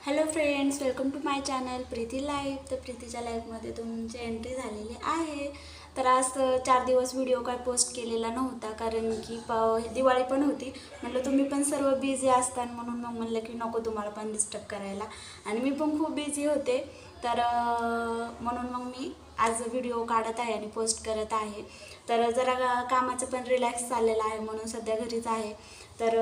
Hello friends welcome to my channel Preeti life तर प्रीतीच्या लाईफमध्ये तुमची एंट्री झालेली आहे. तर आज चार दिवस व्हिडिओ काय पोस्ट केलेला नव्हता कारण की प दिवाळी पण होती. म्हटलं तुम्ही पण सर्व बिझी असता म्हणून मग म्हणलं की नको तुम्हाला पण डिस्टर्ब करायला. आणि मी पण खूप बिझी होते. तर म्हणून मग मी आज व्हिडिओ काढत आहे आणि पोस्ट करत आहे. तर जरा कामाचं पण रिलॅक्स चाललेलं आहे म्हणून सध्या घरीच आहे. तर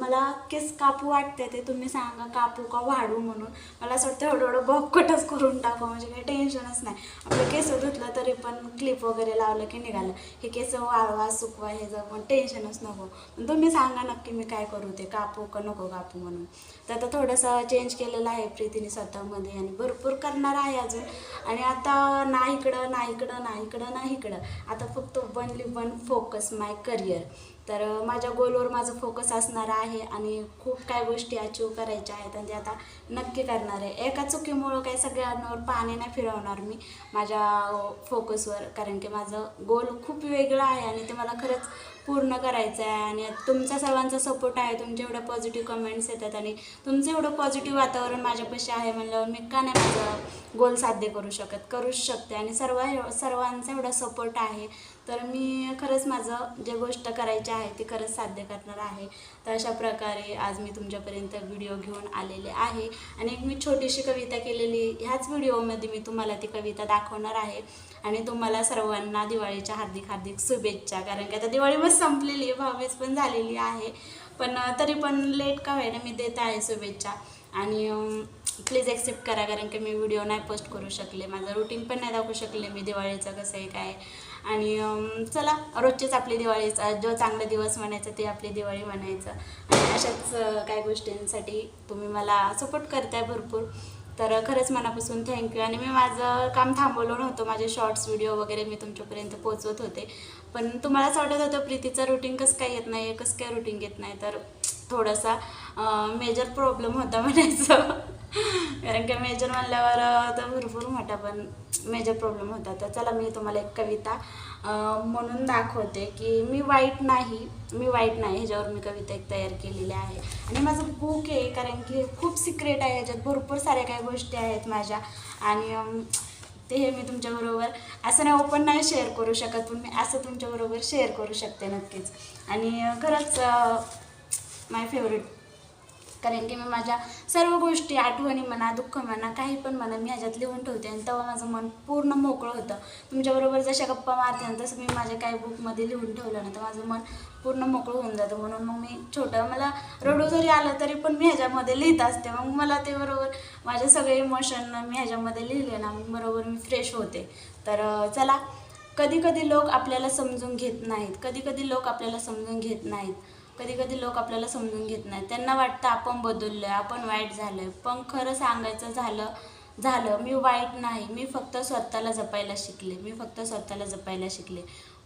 मला केस कापू वाटते ते तुम्ही सांगा कापू का वाढू म्हणून. मला असं वाटतं एवढं एवढं करून टाकू म्हणजे काही टेन्शनच नाही. आपलं केस धुतलं तरी पण क्लिप वगैरे लावलं की निघालं. हे केस वाळवा सुकवा हे जर पण टेन्शनच नको. पण तुम्ही सांगा नक्की मी काय करू ते कापू का नको कापू म्हणून. तर आता थोडंसं चेंज केलेलं आहे प्रीतीने स्वतःमध्ये आणि भरपूर करणार आहे अजून. आणि आता ना इकडं ना इकडं ना इकडं ना इकडं. आता फक्त only one focus my career तर माझ्या गोलवर माझं फोकस असणार आहे आणि खूप काय गोष्टी अचीव करायच्या आहेत आणि ते आता नक्की करणार आहे. एका चुकीमुळं काही सगळ्यांवर पाणी नाही फिरवणार मी माझ्या फोकसवर कारण की माझं गोल खूप वेगळं आहे आणि ते मला खरंच पूर्ण करायचं आहे आणि तुमचा सर्वांचा सपोर्ट आहे. तुमचे एवढ्या पॉझिटिव्ह कमेंट्स येतात आणि तुमचं एवढं पॉझिटिव्ह वातावरण माझ्यापाशी आहे म्हणल्यावर मी का नाही माझं गोल साध्य करू शकत? करूच शकते आणि सर्व सर्वांचा एवढा सपोर्ट आहे. तर मी खरंच माझं जे गोष्ट करायची आहे ती खरंच साध्य करणार आहे. तर अशा प्रकारे आज मी तुमच्यापर्यंत व्हिडिओ घेऊन आलेले आहे. आणि एक मी छोटीशी कविता केलेली ह्याच व्हिडिओमध्ये मी तुम्हाला ती कविता दाखवणार आहे. आणि तुम्हाला सर्वांना दिवाळीच्या हार्दिक हार्दिक शुभेच्छा कारण की आता दिवाळी मग संपलेली आहे भावेच पण झालेली आहे. पण तरी पण लेट का होईना मी देत आहे शुभेच्छा. आणि प्लीज ॲक्सेप्ट करा कारण की मी व्हिडिओ नाही पोस्ट करू शकले. माझं रुटीन पण नाही दाखवू शकले मी दिवाळीचं कसं आहे काय आणि चला रोजचीच आपली दिवाळीचा जो चांगला दिवस म्हणायचा ते आपली दिवाळी म्हणायचं. आणि अशाच काही गोष्टींसाठी तुम्ही मला सपोर्ट करताय भरपूर. तर खरंच मनापासून थँक्यू आणि मी माझं काम थांबवलं नव्हतं माझे शॉर्ट्स व्हिडिओ वगैरे मी तुमच्यापर्यंत पोचवत होते. पण तुम्हाला असं वाटत होतं प्रीतीचं रुटीन कसं काय येत नाही कसं काय रुटीन येत नाही. तर थोडासा मेजर प्रॉब्लेम होता म्हणायचं. कारण की मेजर म्हणल्यावर तर भरपूर मोठा पण मेजर प्रॉब्लेम होता. तर चला मी तुम्हाला एक कविता म्हणून दाखवते की मी वाईट नाही मी वाईट नाही ह्याच्यावर मी कविता एक तयार केलेली आहे. आणि माझं बुक आहे कारण की खूप सिक्रेट आहे ह्याच्यात भरपूर साऱ्या काही गोष्टी आहेत माझ्या. आणि ते हे मी तुमच्याबरोबर असं नाही ओपन नाही शेअर करू शकत पण मी असं तुमच्याबरोबर शेअर करू शकते नक्कीच. आणि खरंच माय फेवरेट कारण की मी माझ्या सर्व गोष्टी आठवणी म्हणा दुःख म्हणा काही पण म्हणा मी ह्याच्यात लिहून ठेवते. आणि तेव्हा माझं मन पूर्ण मोकळं होतं. तुमच्याबरोबर जशा गप्पा मारते ना तसं मी माझ्या काही बुकमध्ये लिहून ठेवलं ना तर माझं मन पूर्ण मोकळं होऊन जातं. म्हणून मग मी छोटं मला रडू जरी आलं तरी पण मी ह्याच्यामध्ये लिहित असते. मग मला ते बरोबर माझे सगळे इमोशन मी ह्याच्यामध्ये लिहिले ना मग बरोबर मी फ्रेश होते. तर चला कधी कधी लोक आपल्याला समजून घेत नाहीत. कधी कधी लोक आपल्याला समजून घेत नाहीत. कधी कधी लोक आपल्याला समजून घेत नाही त्यांना वाटतं आपण बदललो आहे आपण वाईट झालो आहे पण खरं सांगायचं झालं झालं. मी वाईट नाही. मी फक्त स्वतःला जपायला शिकले. मी फक्त स्वतःला जपायला शिकले.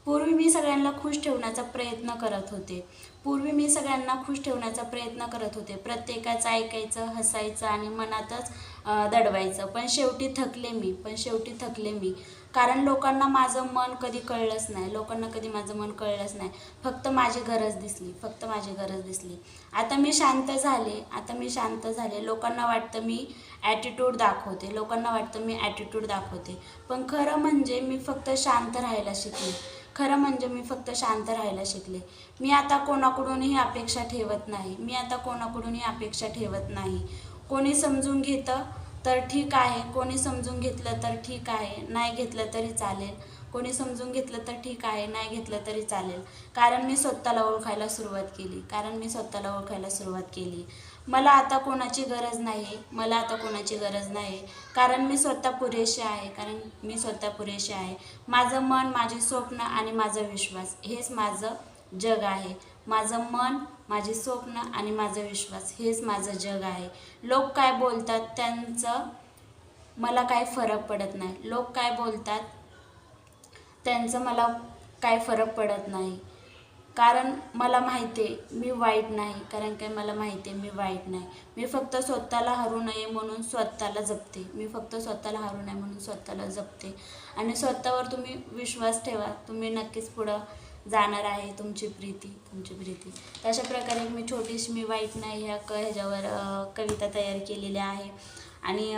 पूर्वी मी सगळ्यांना खुश ठेवण्याचा प्रयत्न करत होते. पूर्वी मी सगळ्यांना खुश ठेवण्याचा प्रयत्न करत होते. प्रत्येकाचं ऐकायचं हसायचं आणि मनातच दडवायचं. पण शेवटी थकले मी पण शेवटी थकले मी. कारण लोकांना माझं मन कधी कळलंच नाही. लोकांना कधी माझं मन कळलंच नाही. फक्त माझी गरज दिसली. फक्त माझी गरज दिसली. आता मी शांत झाले. आता मी शांत झाले. लोकांना वाटतं मी ॲटिट्यूड दाखवते. लोकांना वाटतं मी ॲटिट्यूड दाखवते. पण खरं म्हणजे मी फक्त शांत राहायला शिकले. खरं म्हणजे मी फक्त शांत राहायला शिकले. मी आता कोणाकडूनही अपेक्षा ठेवत नाही. मी आता कोणाकडूनही अपेक्षा ठेवत नाही. कोणी समजून घेतं तर ठीक आहे. कोणी समजून घेतलं तर ठीक आहे. नाही घेतलं तरी चालेल. कोणी समजून घेतलं तर ठीक आहे. नाही घेतलं तरी चालेल. कारण मी स्वतःला ओळखायला सुरुवात केली. कारण मी स्वतःला ओळखायला सुरुवात केली. मला आता कोणाची गरज नाही मला आता कोणाची गरज नाही कारण मी स्वतः पुरेशी आहे. कारण मी स्वतः पुरेशी आहे. माझं मन माझे स्वप्न आणि माझा विश्वास हेच माझं जग आहे. माझं मन माझे स्वप्न आणि माझा विश्वास हेच माझं जग आहे. लोक काय बोलतात त्यांचं मला काय फरक पडत नाही. लोक काय बोलतात त्यांचं मला काय फरक पडत नाही. कारण मला माहिती आहे मी वाईट नाही. कारण काय मला माहिती आहे मी वाईट नाही. मी फक्त स्वतःला हरू नये म्हणून स्वतःला जपते. मी फक्त स्वतःला हरू नये म्हणून स्वतःला जपते. आणि स्वतःवर तुम्ही विश्वास ठेवा. तुम्ही नक्कीच पुढं जाणार आहे तुमची प्रीती तुमची प्रीती. अशा प्रकारे मी छोटीशी मी वाईट नाही ह्या क ह्याच्यावर कविता तयार केलेल्या आहे. आणि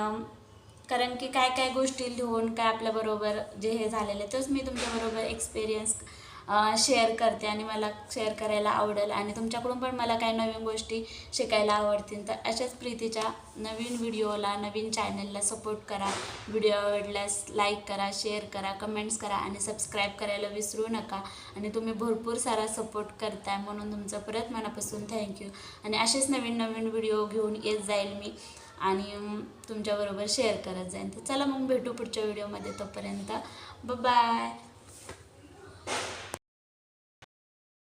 कारण की काय काय गोष्टी लिहून काय आपल्याबरोबर जे हे झालेलं आहे तेच मी तुमच्याबरोबर एक्सपिरियन्स शेअर करते आणि मला शेअर करायला आवडेल. आणि तुमच्याकडून पण मला काही नवीन गोष्टी शिकायला आवडतील. तर अशाच प्रीतीच्या नवीन व्हिडिओला नवीन चॅनलला सपोर्ट करा. व्हिडिओ आवडल्यास लाईक करा शेअर करा कमेंट्स करा आणि सबस्क्राईब करायला विसरू नका. आणि तुम्ही भरपूर सारा सपोर्ट करताय म्हणून तुमचं परत मनापासून थँक्यू आणि असेच नवीन नवीन व्हिडिओ घेऊन येत जाईल मी आणि तुमच्याबरोबर शेअर करत जाईन. तर चला मग भेटू पुढच्या व्हिडिओमध्ये तोपर्यंत. बाय